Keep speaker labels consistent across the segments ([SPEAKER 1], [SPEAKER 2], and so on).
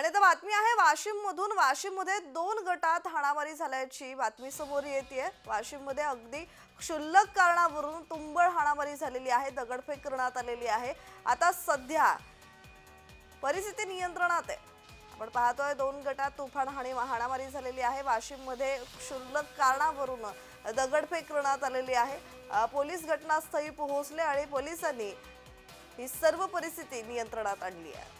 [SPEAKER 1] आणि आता बातमी आहे वाशिम मधून वाशिममध्ये दोन गटात हाणामारी झाल्याची बातमी समोर येते वाशिममध्ये अगदी क्षुल्लक कारणावरून तुंबळ हाणामारी झालेली आहे दगडफेक करण्यात आलेली आहे. आता सध्या परिस्थिती नियंत्रणात आहे. आपण पाहतोय दोन गटात तुफान हाणी हाणामारी झालेली आहे. वाशिममध्ये क्षुल्लक कारणावरून दगडफेक करण्यात आलेली आहे. पोलीस घटनास्थळी पोहोचले आणि पोलिसांनी ही सर्व परिस्थिती नियंत्रणात आणली आहे.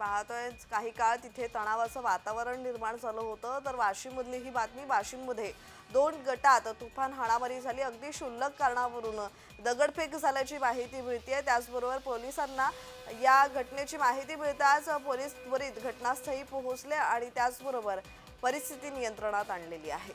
[SPEAKER 1] पाहतोय. काही काळ तिथे तणावाचं वातावरण निर्माण झालं होतं. तर वाशिममधली ही बातमी वाशिममध्ये दोन गटात तुफान हाणामारी झाली. अगदी क्षुल्लक कारणावरून दगडफेक झाल्याची माहिती मिळते त्याचबरोबर पोलिसांना या घटनेची माहिती मिळताच पोलीस त्वरित घटनास्थळी पोहोचले आणि त्याचबरोबर परिस्थिती नियंत्रणात आणलेली आहे.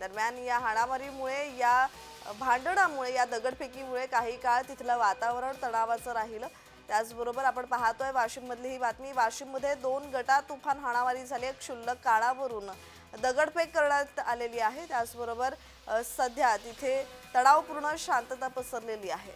[SPEAKER 1] दरम्यान या हाणामारीमुळे या भांडणामुळे या दगडफेकीमुळे काही काळ तिथलं वातावरण तणावाचं राहिलं. त्याचबरोबर आपण पाहतोय वाशिममधली ही बातमी. वाशिममध्ये दोन गटात तुफान हाणामारी झाली. एक क्षुल्लक काळावरून दगडफेक करण्यात आलेली आहे. त्याचबरोबर सध्या तिथे तणावपूर्ण शांतता पसरलेली आहे.